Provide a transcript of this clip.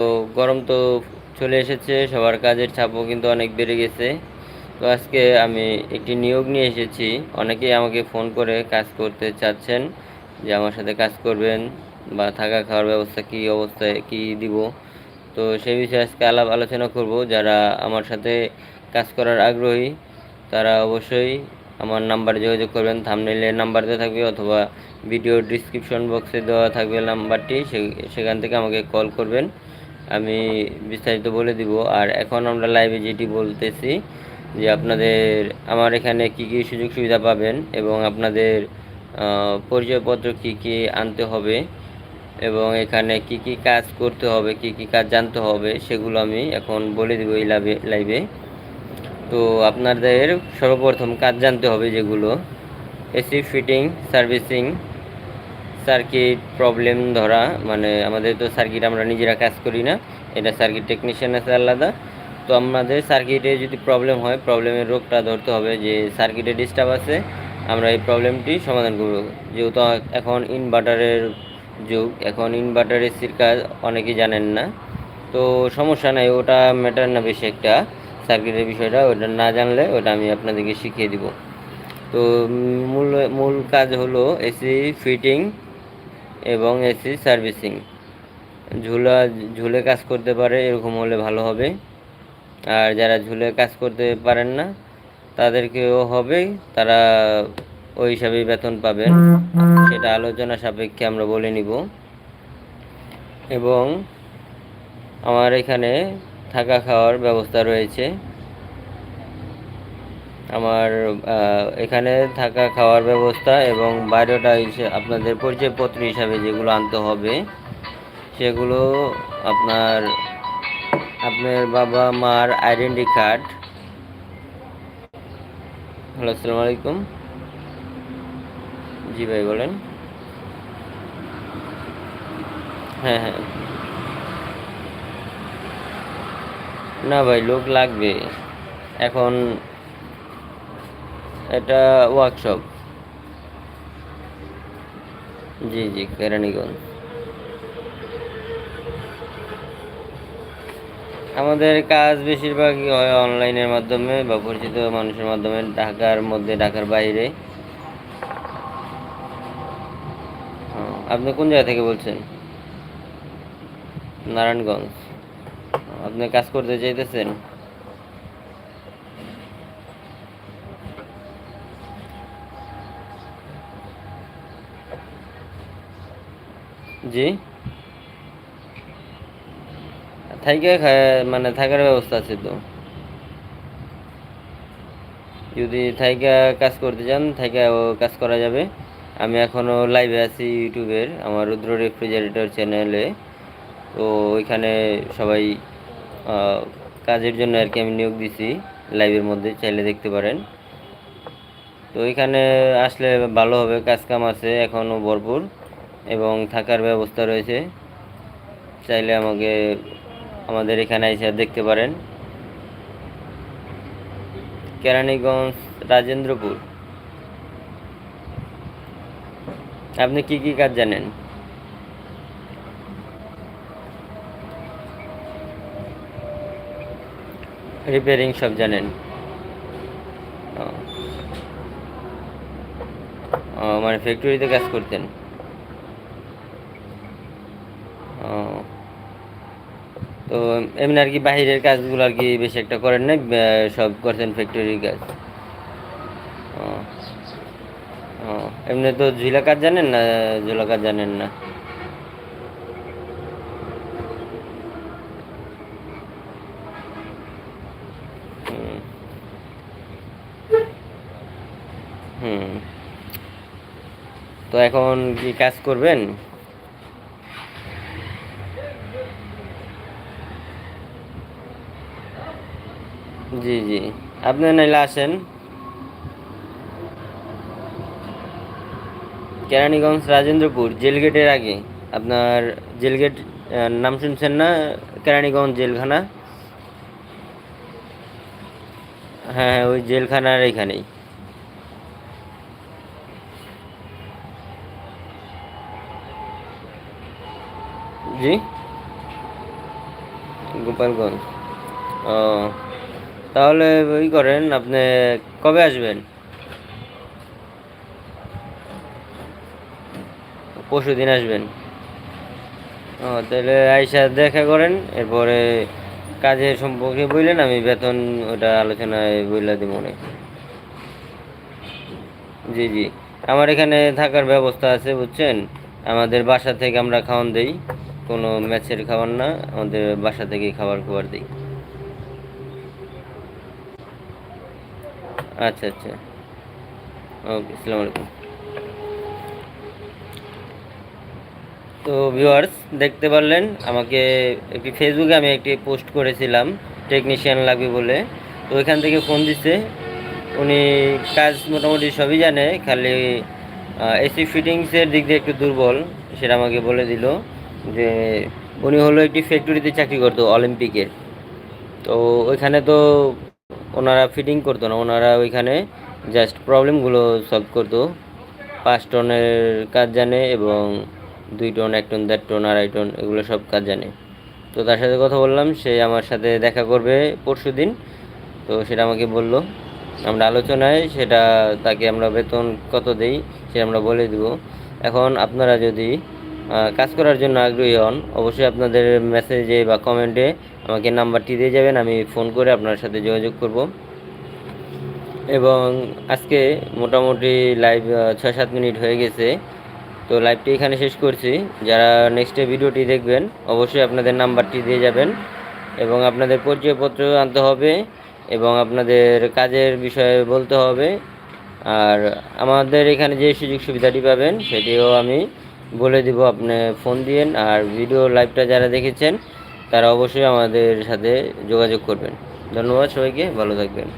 তো গরম তো চলে এসেছে, সবার কাজের চাপও কিন্তু অনেক বেড়ে গেছে। তো আজকে আমি একটি নিয়োগ নিয়ে এসেছি। অনেকেই আমাকে ফোন করে কাজ করতে চাচ্ছেন, যে আমার সাথে কাজ করবেন বা থাকা খাওয়ার ব্যবস্থা কী অবস্থায়, কী দিব। তো সেই বিষয়ে আজকে আলাপ আলোচনা করব। যারা আমার সাথে কাজ করার আগ্রহী, তারা অবশ্যই আমার নাম্বারে যোগাযোগ করবেন। থামনেলের নাম্বার দেওয়া থাকবে অথবা ভিডিও ডিসক্রিপশন বক্সে দেওয়া থাকবে নাম্বারটি। সেখান থেকে আমাকে কল করবেন। আমি বিস্তারিত বলে দিব। আর এখন আমরা লাইভে যেটি বলতেছি, যে আপনাদের আমার এখানে কি কি সুযোগ সুবিধা পাবেন এবং আপনাদের পরিচয়পত্র কি কি আনতে হবে এবং এখানে কি কি কাজ করতে হবে, কি কি কাজ জানতে হবে সেগুলো আমি এখন বলে দেবো এই লাইভে লাইভে তো আপনাদের সর্বপ্রথম কাজ জানতে হবে যেগুলো AC fitting servicing circuit problem ধরা মানে আমাদের তো সার্কিট আমরা নিজেরা কাজ করি না। এটা সার্কিট টেকনিশিয়ান আছে আলাদা। তো আমাদের সার্কিটে যদি প্রবলেম হয় প্রবলেমের রোগটা ধরতে হবে যে সার্কিটে ডিস্টার্ব আছে, আমরা এই প্রবলেমটি সমাধান করব। যেহেতু এখন ইনভার্টারের যুগ, এখন ইনভার্টার এসির কাজ অনেকেই জানেন না। তো সমস্যা নাই, ওটা ম্যাটার না বেশি একটা। সার্কিটের বিষয়টা ওটা না জানলে ওটা আমি আপনাদেরকে শিখিয়ে দিব। তো মূল মূল কাজ হলো এসি ফিটিং এবং এসি সার্ভিসিং ঝুলা, ঝুলে কাজ করতে পারে, এরকম হলে ভালো হবে। আর যারা ঝুলে কাজ করতে পারেন না, তাদেরকেও হবে। তারা ওই হিসাবেই বেতন পাবেন। সেটা আলোচনা সাপেক্ষে আমরা বলে নিব। এবং আমার এখানে থাকা খাওয়ার ব্যবস্থা রয়েছে। আমার এখানে থাকা খাওয়ার ব্যবস্থা এবং বাইরেটা আপনাদের পরিচয়পত্র হিসাবে যেগুলো আনতে হবে, সেগুলো আপনার আপনার বাবা মার আইডেন্টি কার্ড। হ্যালো, আসসালামু আলাইকুম। জি ভাই, বলেন। হ্যাঁ হ্যাঁ। না ভাই, লোক লাগবে। এখন এটা ওয়ার্কশপ জি জি, কেরানীগঞ্জ। আমাদের কাজ বেশিরভাগই হয় অনলাইনের মাধ্যমে বা পরিচিত মানুষের মাধ্যমে, ঢাকার মধ্যে, ঢাকার বাইরে। আপনি কোন জায়গা থেকে বলছেন? নারায়ণগঞ্জ। আপনি কাজ করতে চাইতেছেন? জি। থাইকা মানে থাকার ব্যবস্থা আছে তো। যদি থাইকা কাজ করতে চান, থাইকা কাজ করা যাবে। আমি এখনও লাইভে আছি ইউটিউবের, আমার রুদ্র রেফ্রিজারেটর চ্যানেলে তো ওইখানে সবাই কাজের জন্য আর কি আমি নিয়োগ দিছি লাইভের মধ্যে, চাইলে দেখতে পারেন। তো ওইখানে আসলে ভালো হবে, কাজ কাম আছে এখনও ভরপুর। এবং থাকার ব্যবস্থা রয়েছে। চাইলে আমাকে, আমাদের এখানে এসে দেখতে পারেন। কেরানীগঞ্জ, রাজেন্দ্রপুর। আপনি কি কি কাজ জানেন? রিপেয়ারিং সব জানেন। মানে ফ্যাক্টরিতে কাজ করতেন ও তো এমনি আর কি বাহিরের কাজগুলো আর কি বেশি একটা করেন না সব করছেন ফ্যাক্টরির কাজ। ও এমনি তো ঝুলা কাজ জানেন না, ঝুলা কাজ জানেন না? হুম। তো এখন কি কাজ করবেন? জি জি। আপনি নাইলে আসেন। কেরানীগঞ্জ রাজেন্দ্রপুর, জেলগেটের আগে। আপনার জেলগেট নাম শুনছেন না? কেরানীগঞ্জ জেলখানা? হ্যাঁ হ্যাঁ ওই জেলখানার এখানেই জি? গোপালগঞ্জ। ও। তাহলে ওই করেন, আপনি কবে আসবেন? পরশু দিন আসবেন। ও, তাহলে আইসা দেখা করেন, এরপরে কাজের সম্পর্কে বললেন, আমি বেতন ওটা আলোচনায় বইলা দিব মনে জি জি। আমার এখানে থাকার ব্যবস্থা আছে, বুঝছেন? আমাদের বাসা থেকে আমরা খাওয়ান দেই, কোনো ম্যাচের খাবার না, আমাদের বাসা থেকেই খাবার খাবার দিই। আচ্ছা আচ্ছা। ওকে আসসালামু আলাইকুম। তো ভিউয়ার্স দেখতে পারলেন, আমাকে একটি ফেসবুকে আমি একটি পোস্ট করেছিলাম টেকনিশিয়ান লাগবে বলে। তো ওইখান থেকে ফোন দিছে। উনি কাজ মোটামুটি সবই জানে, খালি এসি ফিটিংসের দিক দিয়ে একটু দুর্বল, সেটা আমাকে বলে দিল যে, উনি হলো একটি ফ্যাক্টরিতে চাকরি করতো অলিম্পিকের তো ওইখানে তো ওনারা ফিটিং করতো না, ওনারা ওইখানে জাস্ট প্রবলেমগুলো সলভ করতো। পাঁচ টনের কাজ জানে এবং দুই টন, এক টন, দেড় টন, আড়াই টন, এগুলো সব কাজ জানে। তো তার সাথে কথা বললাম, সে আমার সাথে দেখা করবে পরশু দিন। তো সেটা আমাকে বলল। আমরা আলোচনায় সেটা তাকে আমরা বেতন কত দেই সেটা আমরা বলে দিব। এখন আপনারা যদি কাজ করার জন্য আগ্রহী হন। অবশ্যই আপনাদের মেসেজে বা কমেন্টে আমাকে নাম্বারটি দিয়ে যাবেন, আমি ফোন করে আপনার সাথে যোগাযোগ করব। এবং আজকে মোটামুটি লাইভ ছয় সাত মিনিট হয়ে গেছে। তো লাইভটি এখানে শেষ করছি। যারা নেক্সটে ভিডিওটি দেখবেন, অবশ্যই আপনাদের নাম্বারটি দিয়ে যাবেন। এবং আপনাদের পরিচয়পত্র আনতে হবে এবং আপনাদের কাজের বিষয়ে বলতে হবে। আর আমাদের এখানে যে সুযোগ সুবিধাটি পাবেন, সেটিও আমি বলে দিব, আপনি ফোন দিয়েন আর ভিডিও লাইভটা যারা দেখেছেন, তারা অবশ্যই আমাদের সাথে যোগাযোগ করবেন। ধন্যবাদ সবাইকে, ভালো থাকবেন।